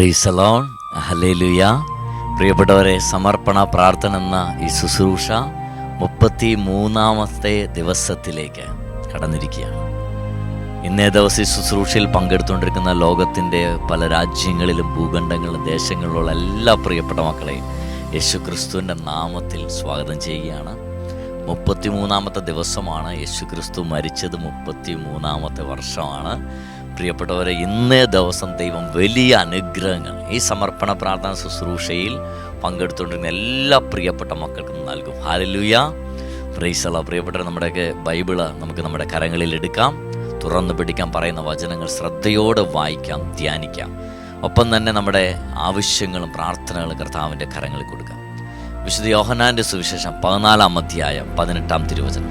പ്രൈസലോൺ ഹലേലുയ പ്രിയപ്പെട്ടവരെ സമർപ്പണ പ്രാർത്ഥന എന്ന ഈ ശുശ്രൂഷ മുപ്പത്തി മൂന്നാമത്തെ ദിവസത്തിലേക്ക് കടന്നിരിക്കുകയാണ്. ഇന്നേ ദിവസം ഈ ശുശ്രൂഷയിൽ പങ്കെടുത്തുകൊണ്ടിരിക്കുന്ന ലോകത്തിന്റെ പല രാജ്യങ്ങളിലും ഭൂഖണ്ഡങ്ങളിലും ദേശങ്ങളിലുള്ള എല്ലാ പ്രിയപ്പെട്ട മക്കളെയും യേശു ക്രിസ്തുവിന്റെ നാമത്തിൽ സ്വാഗതം ചെയ്യുകയാണ്. മുപ്പത്തി മൂന്നാമത്തെ ദിവസമാണ്. യേശു ക്രിസ്തു മരിച്ചത് മുപ്പത്തി മൂന്നാമത്തെ വർഷമാണ്. പ്രിയപ്പെട്ടവരെ ഇന്നേ ദിവസം ദൈവം വലിയ അനുഗ്രഹങ്ങൾ ഈ സമർപ്പണ പ്രാർത്ഥന ശുശ്രൂഷയിൽ പങ്കെടുത്തുകൊണ്ടിരുന്ന എല്ലാ പ്രിയപ്പെട്ട മക്കൾക്കും നൽകും. ഹാലലുയ പ്രൈസല പ്രിയപ്പെട്ട നമ്മുടെയൊക്കെ ബൈബിൾ നമുക്ക് നമ്മുടെ കരങ്ങളിൽ എടുക്കാം. തുറന്നു പിടിക്കാൻ പറയുന്ന വചനങ്ങൾ ശ്രദ്ധയോടെ വായിക്കാം ധ്യാനിക്കാം. ഒപ്പം തന്നെ നമ്മുടെ ആവശ്യങ്ങളും പ്രാർത്ഥനകളും കർത്താവിന്റെ കരങ്ങളിൽ കൊടുക്കാം. വിശുദ്ധ യോഹനാന്റെ സുവിശേഷം പതിനാലാം അധ്യായം പതിനെട്ടാം തിരുവചനം.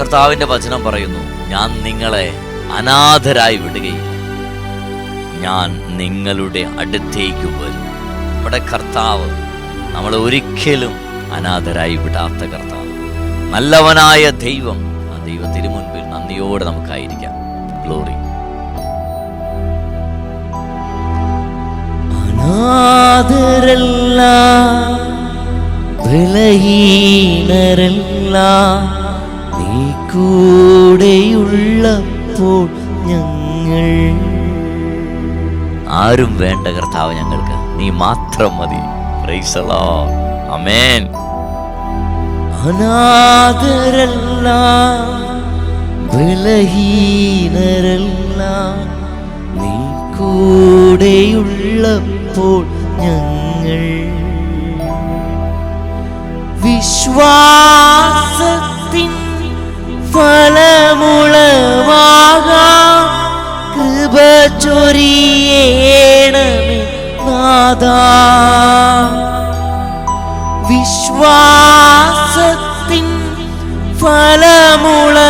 കർത്താവിന്റെ വചനം പറയുന്നു ഞാൻ നിങ്ങളെ അനാഥരായി വിടുകയില്ല. ഞാൻ നിങ്ങളുടെ അടുത്തേക്ക് വരും. നമ്മുടെ കർത്താവ് നമ്മൾ ഒരിക്കലും അനാഥരായി വിടാത്ത കർത്താവ്. നല്ലവനായ ദൈവം ആ ദൈവത്തിന് മുൻപിൽ നന്ദിയോടെ നമുക്കായിരിക്കാം. ഗ്ലോറി അനാഥരല്ല ബലഹീനരല്ല നീ കൂടെയുള്ളപ്പോൾ ഞങ്ങൾ. ആരും വേണ്ട കർത്താവ് ഞങ്ങൾക്ക്. നീ മാത്രം മതി. അമേൻ അനാഥരല്ല ബലഹീനരല്ല നീ കൂടെയുള്ളപ്പോൾ ഞങ്ങൾ. വിശ്വാസത്തിൻ ഫലമുളവാകാം നാദാ വിശ്വാസത്തിൻ ഫലമുളവാകാ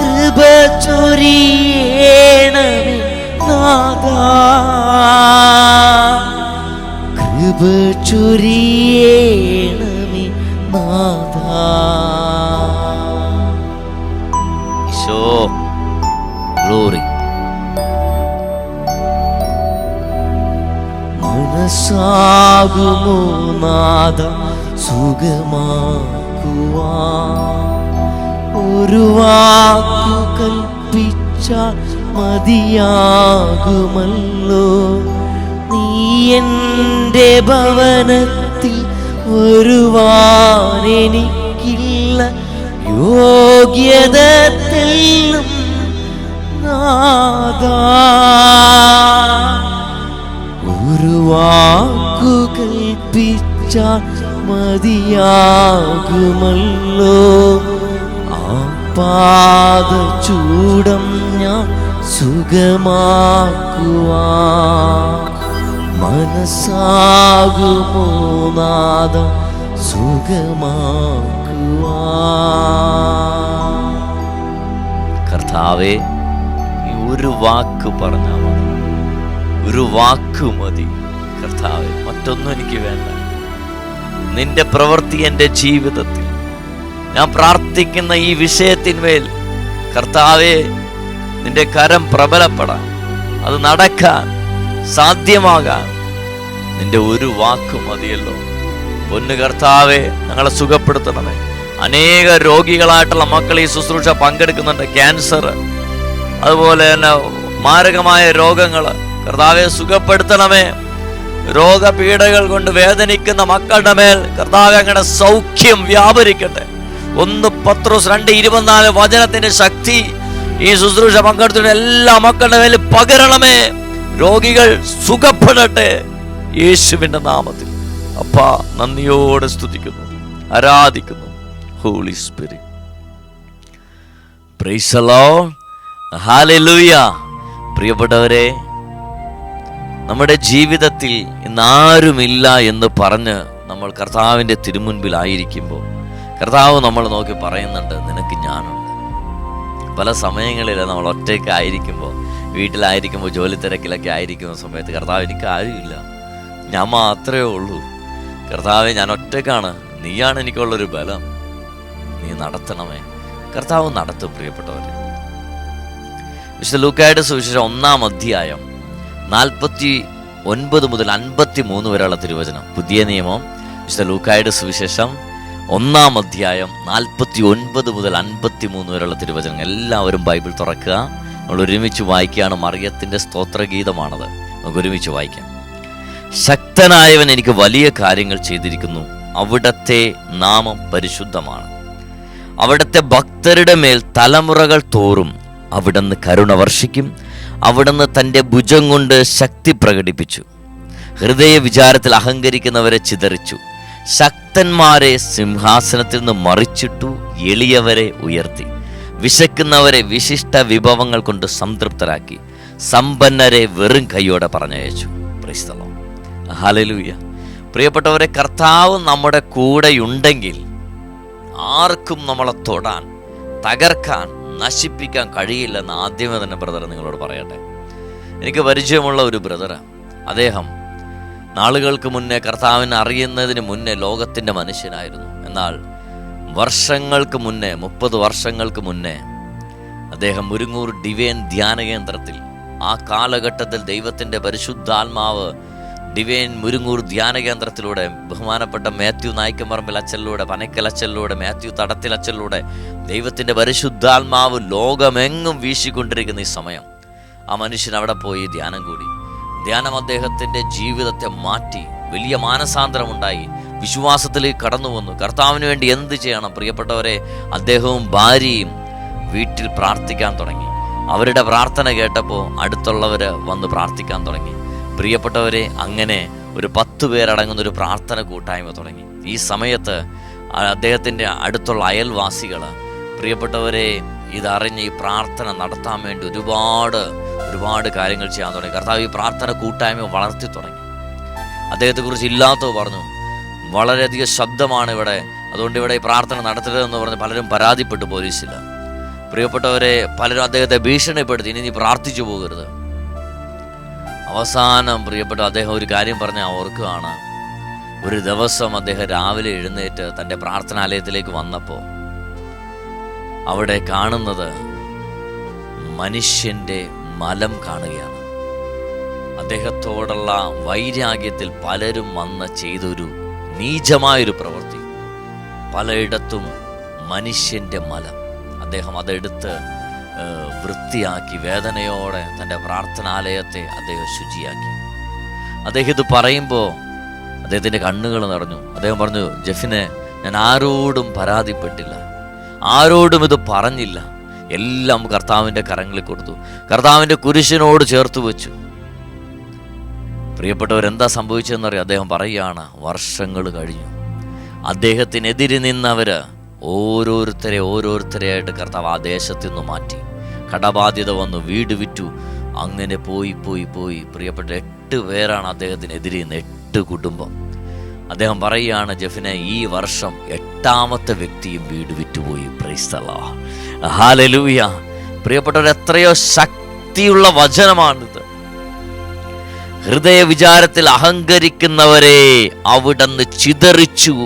കൃപ ചൊരിയേണമേ കൃപ ചൊരിയേണമേ മനസ്സാകുമോ നാദ സുഖമാക്കുവാ ഒരു വാക്കു കൽപ്പിച്ചാൽ മതിയാകുമല്ലോ. നീ എന്റെ ഭവനത്തിൽ ഒരുവാനെനിക്കില്ല യോഗ്യത തെല്ലും നാദാ ഒരു വാക്കു കൽപ്പിച്ചാൽ മതിയാകുമല്ലോ. ആ പാത ചൂടം ഞാൻ സുഖമാക്കുവാ. മനസ്സാകുമോ നാദ സുഖമാക്കുവാ. കർത്താവേ ഒരു വാക്ക് പറഞ്ഞാൽ മതി. ഒരു വാക്ക് മതി. കർത്താവെ മറ്റൊന്നും എനിക്ക് വേണ്ട. നിന്റെ പ്രവൃത്തി എന്റെ ജീവിതത്തിൽ. ഞാൻ പ്രാർത്ഥിക്കുന്ന ഈ വിഷയത്തിന്മേൽ കർത്താവെ നിന്റെ കരം പ്രബലപ്പെടാൻ അത് നടക്കാൻ സാധ്യമാകാൻ നിന്റെ ഒരു വാക്ക് മതിയല്ലോ. പൊന്നു കർത്താവെ ഞങ്ങളെ സുഖപ്പെടുത്തണമേ. അനേക രോഗികളായിട്ടുള്ള മക്കൾ ഈ ശുശ്രൂഷ പങ്കെടുക്കുന്നുണ്ട്. ക്യാൻസർ അതുപോലെ തന്നെ മാരകമായ രോഗങ്ങൾ. കർത്താവെ സുഖപ്പെടുത്തണമേ. രോഗപീഠകൾ കൊണ്ട് വേദനിക്കുന്ന മക്കളുടെ മേൽ കർത്താവ് അങ്ങനെ സൗഖ്യം വ്യാപരിക്കട്ടെ. ഒന്ന് പത്രോസ് രണ്ട് ഇരുപത്തിനാല് വചനത്തിന്റെ ശക്തി. ഈ ശുശ്രൂഷ പങ്കെടുത്തിട്ട് എല്ലാ മക്കളുടെ മേൽ പകരണമേ. രോഗികൾ സുഖപ്പെടട്ടെ. യേശുവിന്റെ നാമത്തിൽ. അപ്പ നന്ദിയോടെ സ്തുതിക്കുന്നു. ആരാധിക്കുന്നു. Holy Spirit. പ്രിയപ്പെട്ടവരെ നമ്മുടെ ജീവിതത്തിൽ ഇന്നാരുമില്ല എന്ന് പറഞ്ഞ് നമ്മൾ കർത്താവിന്റെ തിരുമുൻപിലായിരിക്കുമ്പോൾ കർത്താവ് നമ്മൾ നോക്കി പറയുന്നുണ്ട് നിനക്ക് ഞാനുണ്ട്. പല സമയങ്ങളിൽ നമ്മൾ ഒറ്റയ്ക്ക് ആയിരിക്കുമ്പോൾ വീട്ടിലായിരിക്കുമ്പോൾ ജോലി തിരക്കിലൊക്കെ ആയിരിക്കുന്ന സമയത്ത് കർത്താവ് എനിക്ക് ആരുമില്ല. ഞാൻ മാത്രമേ ഉള്ളൂ. കർത്താവ് ഞാൻ ഒറ്റയ്ക്കാണ്. നീയാണ് എനിക്കുള്ളൊരു ബലം. നീ നടത്തണമേ. കർത്താവ് നടത്തും പ്രിയപ്പെട്ടവരെ. വിശുദ്ധ ലൂക്കായിട്ട് സുവിശേഷം ഒന്നാം അധ്യായം നാൽപ്പത്തി ഒൻപത് മുതൽ അൻപത്തി മൂന്ന് വരെയുള്ള തിരുവചനം. പുതിയ നിയമം. വിശുദ്ധ ലൂക്കായുടെ സുവിശേഷം. ഒന്നാം അധ്യായം നാൽപ്പത്തി ഒൻപത് മുതൽ അൻപത്തി മൂന്ന് വരെയുള്ള തിരുവചനം എല്ലാവരും ബൈബിൾ തുറക്കുക. നമ്മൾ ഒരുമിച്ച് വായിക്കുകയാണ്. മറിയത്തിന്റെ സ്തോത്രഗീതമാണത്. നമുക്ക് ഒരുമിച്ച് വായിക്കാം. ശക്തനായവൻ എനിക്ക് വലിയ കാര്യങ്ങൾ ചെയ്തിരിക്കുന്നു. അവിടത്തെ നാമം പരിശുദ്ധമാണ്. അവിടത്തെ ഭക്തരുടെ മേൽ തലമുറകൾ തോറും അവിടുന്ന് കരുണ വർഷിക്കും. അവിടുന്ന് തന്റെ ഭുജം കൊണ്ട് ശക്തി പ്രകടിപ്പിച്ചു. ഹൃദയ വിചാരത്തിൽ അഹങ്കരിക്കുന്നവരെ ചിതറിച്ചു. ശക്തന്മാരെ സിംഹാസനത്തിൽ നിന്ന് മറിച്ചിട്ടു എളിയവരെ ഉയർത്തി. വിശക്കുന്നവരെ വിശിഷ്ട വിഭവങ്ങൾ കൊണ്ട് സംതൃപ്തരാക്കി. സമ്പന്നരെ വെറും കൈയോടെ പറഞ്ഞയച്ചു. ക്രൈസ്തവം ഹലലൂയ പ്രിയപ്പെട്ടവരെ കർത്താവ് നമ്മുടെ കൂടെയുണ്ടെങ്കിൽ ആർക്കും നമ്മളെ തൊടാൻ തകർക്കാൻ നശിപ്പിക്കാൻ കഴിയില്ലെന്ന് ആദ്യമേ തന്നെ ബ്രദർ നിങ്ങളോട് പറയട്ടെ. എനിക്ക് പരിചയമുള്ള ഒരു ബ്രദർ അദ്ദേഹം നാളുകൾക്ക് മുന്നേ കർത്താവിനെ അറിയുന്നതിന് മുന്നേ ലോകത്തിന്റെ മനുഷ്യനായിരുന്നു. എന്നാൽ വർഷങ്ങൾക്ക് മുന്നേ മുപ്പത് വർഷങ്ങൾക്ക് മുന്നേ അദ്ദേഹം മുരുങ്ങൂർ ഡിവൈൻ ധ്യാന കേന്ദ്രത്തിൽ ആ കാലഘട്ടത്തിൽ ദൈവത്തിന്റെ പരിശുദ്ധാത്മാവ് ഡിവൈൻ മുരുങ്ങൂർ ധ്യാന കേന്ദ്രത്തിലൂടെ ബഹുമാനപ്പെട്ട മാത്യു നായ്ക്കമ്പറമ്പിൽ അച്ഛനിലൂടെ പനക്കൽ അച്ഛനിലൂടെ മാത്യു തടത്തിൽ അച്ഛനിലൂടെ ദൈവത്തിന്റെ പരിശുദ്ധാത്മാവ് ലോകമെങ്ങും വീശിക്കൊണ്ടിരിക്കുന്ന ഈ സമയം ആ മനുഷ്യൻ അവിടെ പോയി ധ്യാനം കൂടി. ധ്യാനം അദ്ദേഹത്തിന്റെ ജീവിതത്തെ മാറ്റി വലിയ മാനസാന്തരമുണ്ടായി. വിശ്വാസത്തിലേക്ക് കടന്നു വന്നു. കർത്താവിന് വേണ്ടി എന്ത് ചെയ്യണം? പ്രിയപ്പെട്ടവരെ അദ്ദേഹവും ഭാര്യയും വീട്ടിൽ പ്രാർത്ഥിക്കാൻ തുടങ്ങി. അവരുടെ പ്രാർത്ഥന കേട്ടപ്പോൾ അടുത്തുള്ളവർ വന്ന് പ്രാർത്ഥിക്കാൻ തുടങ്ങി. പ്രിയപ്പെട്ടവരെ അങ്ങനെ ഒരു പത്ത് പേരടങ്ങുന്ന ഒരു പ്രാർത്ഥന കൂട്ടായ്മ തുടങ്ങി. ഈ സമയത്ത് അദ്ദേഹത്തിന്റെ അടുത്തുള്ള അയൽവാസികൾ പ്രിയപ്പെട്ടവരെ ഇതറിഞ്ഞ് ഈ പ്രാർത്ഥന നടത്താൻ വേണ്ടി ഒരുപാട് ഒരുപാട് കാര്യങ്ങൾ ചെയ്യാൻ തുടങ്ങി. കർത്താവ് ഈ പ്രാർത്ഥന കൂട്ടായ്മ വളർത്തി തുടങ്ങി. അദ്ദേഹത്തെക്കുറിച്ച് ഇല്ലാത്തത് പറഞ്ഞു വളരെയധികം ശബ്ദമാണ് ഇവിടെ. അതുകൊണ്ട് ഇവിടെ ഈ പ്രാർത്ഥന നടത്തരുതെന്ന് പറഞ്ഞ് പലരും പരാതിപ്പെട്ടു പോലീസിൽ പ്രിയപ്പെട്ടവരെ പലരും അദ്ദേഹത്തെ ഭീഷണിപ്പെടുത്തി. ഇനി നീ പ്രാർത്ഥിച്ചു പോകരുത്. അവസാനം പ്രിയപ്പെട്ട അദ്ദേഹം ഒരു കാര്യം പറഞ്ഞ ഓർക്കുകയാണ്. ഒരു ദിവസം അദ്ദേഹം രാവിലെ എഴുന്നേറ്റ് തന്റെ പ്രാർത്ഥനാലയത്തിലേക്ക് വന്നപ്പോൾ അവിടെ കാണുന്നത് മനുഷ്യന്റെ മലം കാണുകയാണ്. അദ്ദേഹത്തോടുള്ള വൈരാഗ്യത്തിൽ പലരും വന്ന് ചെയ്തൊരു നീചമായൊരു പ്രവൃത്തി. പലയിടത്തും മനുഷ്യന്റെ മലം. അദ്ദേഹം അതെടുത്ത് വൃത്തിയാക്കി വേദനയോടെ തന്റെ പ്രാർത്ഥനാലയത്തെ അദ്ദേഹം ശുചിയാക്കി. അദ്ദേഹം ഇത് പറയുമ്പോൾ അദ്ദേഹത്തിന്റെ കണ്ണുകൾ നിറഞ്ഞു. അദ്ദേഹം പറഞ്ഞു ജഫിനെ ഞാൻ ആരോടും പരാതിപ്പെട്ടില്ല. ആരോടും ഇത് പറഞ്ഞില്ല. എല്ലാം കർത്താവിന്റെ കരങ്ങളിൽ കൊടുത്തു. കർത്താവിന്റെ കുരിശിനോട് ചേർത്ത് വെച്ചു. പ്രിയപ്പെട്ടവരെന്താ സംഭവിച്ചതെന്നറിയാം. അദ്ദേഹം പറയുകയാണ് വർഷങ്ങൾ കഴിഞ്ഞു. അദ്ദേഹത്തിനെതിരെ നിന്നവർ ഓരോരുത്തരെ ഓരോരുത്തരെയായിട്ട് കർത്താവ് ആ ദേശത്തു നിന്ന് മാറ്റി. കടബാധ്യത വന്നു വീട് വിറ്റു. അങ്ങനെ പോയി പോയി പോയി. പ്രിയപ്പെട്ട എട്ട് പേരാണ് അദ്ദേഹത്തിനെതിരെ നിന്ന് എട്ട് കുടുംബം. അദ്ദേഹം പറയുകയാണ് ജെഫിന് ഈ വർഷം എട്ടാമത്തെ വ്യക്തിയും വീട് വിറ്റുപോയി. പ്രൈസ്തലോ ഹാലലൂയ പ്രിയപ്പെട്ടവർ എത്രയോ ശക്തിയുള്ള വചനമാണിത്. ഹൃദയ വിചാരത്തിൽ അഹങ്കരിക്കുന്നവരെ അവിടുന്ന് ചിതറിച്ചു.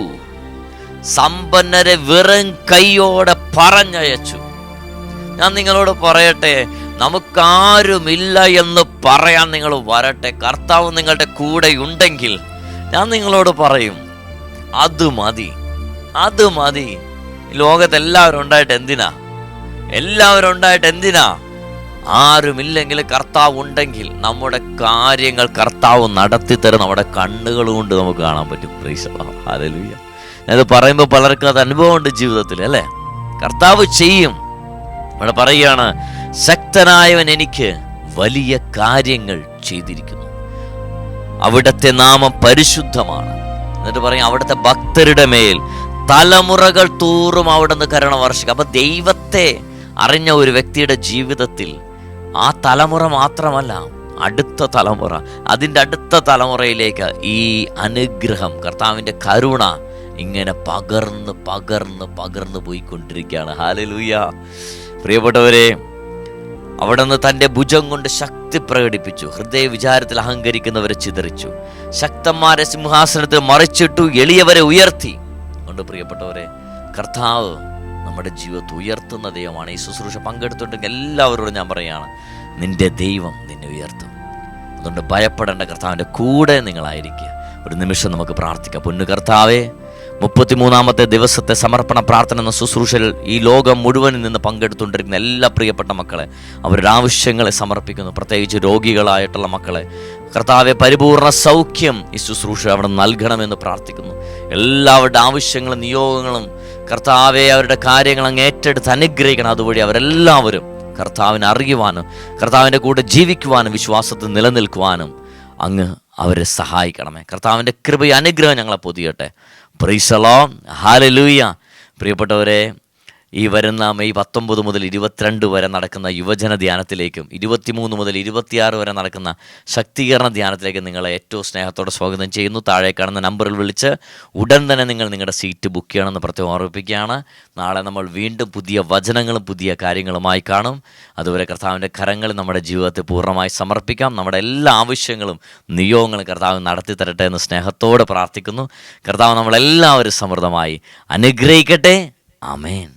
സമ്പന്നരെ വെറും കൈയോടെ പറഞ്ഞയച്ചു. ഞാൻ നിങ്ങളോട് പറയട്ടെ നമുക്കാരുമില്ല എന്ന് പറയാൻ നിങ്ങൾ വരട്ടെ. കർത്താവ് നിങ്ങളുടെ കൂടെ ഉണ്ടെങ്കിൽ ഞാൻ നിങ്ങളോട് പറയും അത് മതി അത് മതി. ലോകത്തെല്ലാവരും ഉണ്ടായിട്ട് എന്തിനാ? എല്ലാവരും ഉണ്ടായിട്ട് എന്തിനാ? ആരുമില്ലെങ്കിൽ കർത്താവ് ഉണ്ടെങ്കിൽ നമ്മുടെ കാര്യങ്ങൾ കർത്താവ് നടത്തി തരും നമ്മുടെ കണ്ണുകൾ കൊണ്ട് നമുക്ക് കാണാൻ പറ്റും. പ്രീശ ഹല്ലേലൂയ ഞാനത് പറയുമ്പോൾ പലർക്കും അത് അനുഭവമുണ്ട് ജീവിതത്തിൽ അല്ലേ? കർത്താവ് ചെയ്യും. ഇവിടെ പറയുകയാണ് ശക്തനായവൻ എനിക്ക് വലിയ കാര്യങ്ങൾ ചെയ്തിരിക്കുന്നു. അവിടുത്തെ നാമം പരിശുദ്ധമാണ്. എന്നിട്ട് പറയും അവിടുത്തെ ഭക്തരുടെ മേൽ തലമുറകൾ തോറും അവിടുന്ന് കരുണ വർഷിക്കും. അപ്പൊ ദൈവത്തെ അറിഞ്ഞ ഒരു വ്യക്തിയുടെ ജീവിതത്തിൽ ആ തലമുറ മാത്രമല്ല അടുത്ത തലമുറ അതിന്റെ അടുത്ത തലമുറയിലേക്ക് ഈ അനുഗ്രഹം കർത്താവിന്റെ കരുണ ഇങ്ങനെ പകർന്ന് പകർന്ന് പകർന്ന് പോയിക്കൊണ്ടിരിക്കുകയാണ്. ഹാലലൂയ പ്രിയപ്പെട്ടവരെ അവിടെ നിന്ന് തന്റെ ഭുജം കൊണ്ട് ശക്തി പ്രകടിപ്പിച്ചു. ഹൃദയ വിചാരത്തിൽ അഹങ്കരിക്കുന്നവരെ ചിതറിച്ചു. ശക്തന്മാരെ സിംഹാസനത്തിൽ മറിച്ചിട്ടു എളിയവരെ ഉയർത്തി. കൊണ്ട് പ്രിയപ്പെട്ടവരെ കർത്താവ് നമ്മുടെ ജീവിതത്തെ ഉയർത്തുന്ന ദൈവമാണ്. ഈ ശുശ്രൂഷ പങ്കെടുത്തിട്ടുണ്ടെങ്കിൽ എല്ലാവരോടും ഞാൻ പറയുകയാണ് നിന്റെ ദൈവം നിന്നെ ഉയർത്തും. അതുകൊണ്ട് ഭയപ്പെടേണ്ട കർത്താവിന്റെ കൂടെ നിങ്ങളായിരിക്കുക. ഒരു നിമിഷം നമുക്ക് പ്രാർത്ഥിക്കാം. പൊന്നു കർത്താവേ മുപ്പത്തിമൂന്നാമത്തെ ദിവസത്തെ സമർപ്പണ പ്രാർത്ഥന എന്ന ശുശ്രൂഷയിൽ ഈ ലോകം മുഴുവനിൽ നിന്ന് പങ്കെടുത്തുകൊണ്ടിരിക്കുന്ന എല്ലാ പ്രിയപ്പെട്ട മക്കളെ അവരുടെ ആവശ്യങ്ങളെ സമർപ്പിക്കുന്നു. പ്രത്യേകിച്ച് രോഗികളായിട്ടുള്ള മക്കളെ കർത്താവെ പരിപൂർണ സൗഖ്യം ഈ ശുശ്രൂഷ അവിടെ നൽകണമെന്ന് പ്രാർത്ഥിക്കുന്നു. എല്ലാവരുടെ ആവശ്യങ്ങളും നിയോഗങ്ങളും കർത്താവെ അവരുടെ കാര്യങ്ങൾ അങ്ങ് ഏറ്റെടുത്ത് അനുഗ്രഹിക്കണം. അതുവഴി അവരെല്ലാവരും കർത്താവിനെ അറിയുവാനും കർത്താവിന്റെ കൂടെ ജീവിക്കുവാനും വിശ്വാസത്തിൽ നിലനിൽക്കുവാനും അങ്ങ് അവരെ സഹായിക്കണമേ. കർത്താവിന്റെ കൃപയും അനുഗ്രഹം ഞങ്ങളെ പൊതിയട്ടെ. പ്രീസലോ ഹാലലൂയ പ്രിയപ്പെട്ടവരെ ഈ വരുന്ന മെയ് പത്തൊമ്പത് മുതൽ ഇരുപത്തിരണ്ട് വരെ നടക്കുന്ന യുവജന ധ്യാനത്തിലേക്കും ഇരുപത്തിമൂന്ന് മുതൽ ഇരുപത്തിയാറ് വരെ നടക്കുന്ന ശക്തീകരണ ധ്യാനത്തിലേക്ക് നിങ്ങളെ ഏറ്റവും സ്നേഹത്തോടെ സ്വാഗതം ചെയ്യുന്നു. താഴെ കാണുന്ന നമ്പറിൽ വിളിച്ച് ഉടൻ തന്നെ നിങ്ങൾ നിങ്ങളുടെ സീറ്റ് ബുക്ക് ചെയ്യണമെന്ന് പ്രത്യേകം ഓർമ്മിപ്പിക്കുകയാണ്. നാളെ നമ്മൾ വീണ്ടും പുതിയ വചനങ്ങളും പുതിയ കാര്യങ്ങളുമായി കാണും. അതുവരെ കർത്താവിന്റെ കരങ്ങൾ നമ്മുടെ ജീവിതത്തെ പൂർണമായി സമർപ്പിക്കാം. നമ്മുടെ എല്ലാ ആവശ്യങ്ങളും നിയോഗങ്ങളും കർത്താവ് നടത്തി തരട്ടെ എന്ന് സ്നേഹത്തോടെ പ്രാർത്ഥിക്കുന്നു. കർത്താവ് നമ്മളെല്ലാവരും സമൃദ്ധമായി അനുഗ്രഹിക്കട്ടെ. ആമേൻ.